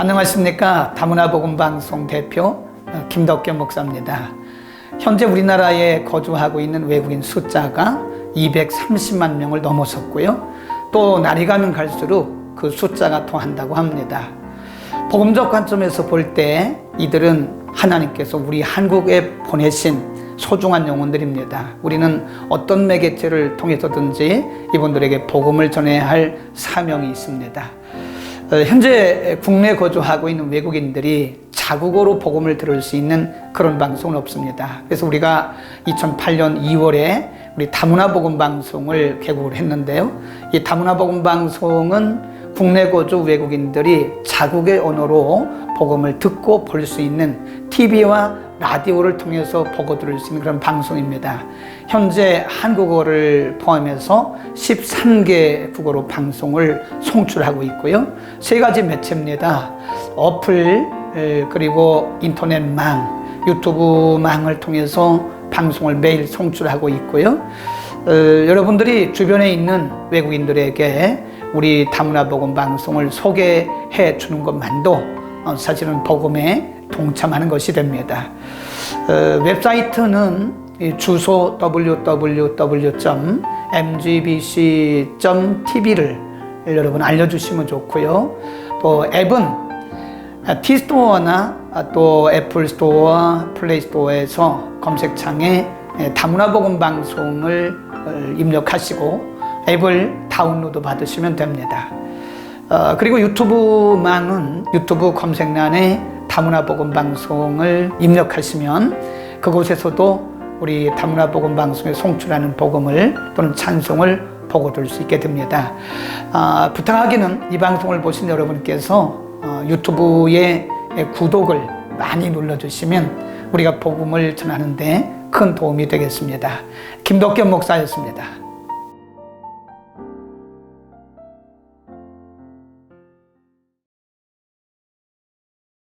안녕하십니까 다문화 복음 방송 대표 어, 김덕겸 목사입니다. 현재 우리나라에 거주하고 있는 외국인 숫자가 230만 명을 넘어섰고요. 또 날이 가면 갈수록 그 숫자가 더한다고 합니다. 복음적 관점에서 볼 때 이들은 하나님께서 우리 한국에 보내신 소중한 영혼들입니다. 우리는 어떤 매개체를 통해서든지 이분들에게 복음을 전해야 할 사명이 있습니다. 어, 현재 국내 거주하고 있는 외국인들이 자국어로 복음을 들을 수 있는 그런 방송은 없습니다. 그래서 우리가 2008년 2월에 우리 다문화 복음 방송을 개국을 했는데요. 이 다문화 복음 방송은 국내 거주 외국인들이 자국의 언어로 복음을 듣고 볼 수 있는 TV와 라디오를 통해서 보고 들을 수 있는 그런 방송입니다. 현재 한국어를 포함해서 13개 국어로 방송을 송출하고 있고요. 세 가지 매체입니다. 어플, 에, 그리고 인터넷망, 유튜브망을 통해서 방송을 매일 송출하고 있고요. 어, 여러분들이 주변에 있는 외국인들에게 우리 다문화 복음 방송을 소개해 주는 것만도 어, 사실은 복음에 동참하는 것이 됩니다. 어, 웹사이트는 이 주소 www.mgbc.tv를 여러분 알려주시면 좋고요. 또 앱은 티스토어나 또 애플 스토어, 플레이 스토어에서 검색창에 다문화 복음 방송을 어, 입력하시고 앱을 다운로드 받으시면 됩니다. 어, 그리고 유튜브망은 유튜브 검색란에 다문화 복음 방송을 입력하시면 그곳에서도 우리 다문화 복음 방송에 송출하는 복음을 또는 찬송을 보고 들 수 있게 됩니다. 아, 부탁하기는 이 방송을 보신 여러분께서 어, 유튜브에 구독을 많이 눌러주시면 우리가 복음을 전하는데 큰 도움이 되겠습니다. 김덕겸 목사였습니다.